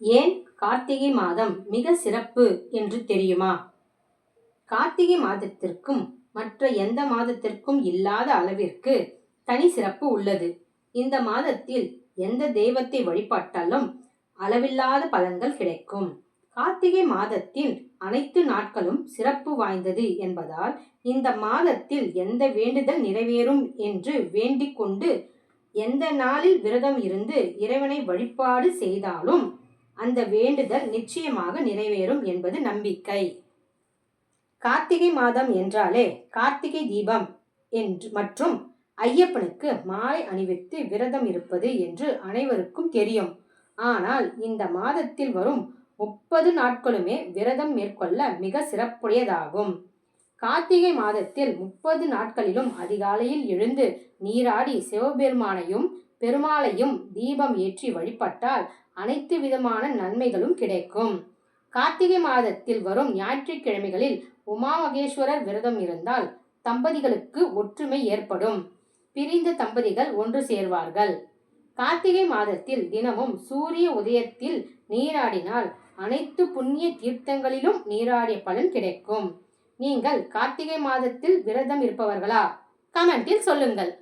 ஏன் கார்த்திகை மாதம் மிக சிறப்பு என்று தெரியுமா? கார்த்திகை மாதத்திற்கும் மற்ற எந்த மாதத்திற்கும் இல்லாத அளவிற்கு தனி சிறப்பு உள்ளது. இந்த மாதத்தில் எந்த தெய்வத்தை வழிபட்டாலும் அளவில்லாத பலன்கள் கிடைக்கும். கார்த்திகை மாதத்தில் அனைத்து நாட்களும் சிறப்பு வாய்ந்தது என்பதால் இந்த மாதத்தில் எந்த வேண்டுதல் நிறைவேறும் என்று வேண்டிக் கொண்டு எந்த நாளில் விரதம் இருந்து இறைவனை வழிபாடு செய்தாலும் அந்த வேண்டுதல் நிச்சயமாக நிறைவேறும் என்பது நம்பிக்கை. கார்த்திகை மாதம் என்றாலே கார்த்திகை தீபம் என்று மற்றும் ஐயப்பனுக்கு மாலை அணிவித்து விரதம் இருப்பது என்று அனைவருக்கும் தெரியும். ஆனால் இந்த மாதத்தில் வரும் முப்பது நாட்களுமே விரதம் மேற்கொள்ள மிக சிறப்புடையதாகும். கார்த்திகை மாதத்தில் முப்பது நாட்களிலும் அதிகாலையில் எழுந்து நீராடி சிவபெருமானையும் பெருமாளையும் தீபம் ஏற்றி வழிபட்டால் அனைத்து விதமான நன்மைகளும் கிடைக்கும். கார்த்திகை மாதத்தில் வரும் ஞாயிற்றுக்கிழமைகளில் உமா மகேஸ்வரர் விரதம் இருந்தால் தம்பதிகளுக்கு ஒற்றுமை ஏற்படும். பிரிந்த தம்பதிகள் ஒன்று சேர்வார்கள். கார்த்திகை மாதத்தில் தினமும் சூரிய உதயத்தில் நீராடினால் அனைத்து புண்ணிய தீர்த்தங்களிலும் நீராடிய பலன் கிடைக்கும். நீங்கள் கார்த்திகை மாதத்தில் விரதம் இருப்பவர்களா? கமெண்டில் சொல்லுங்கள்.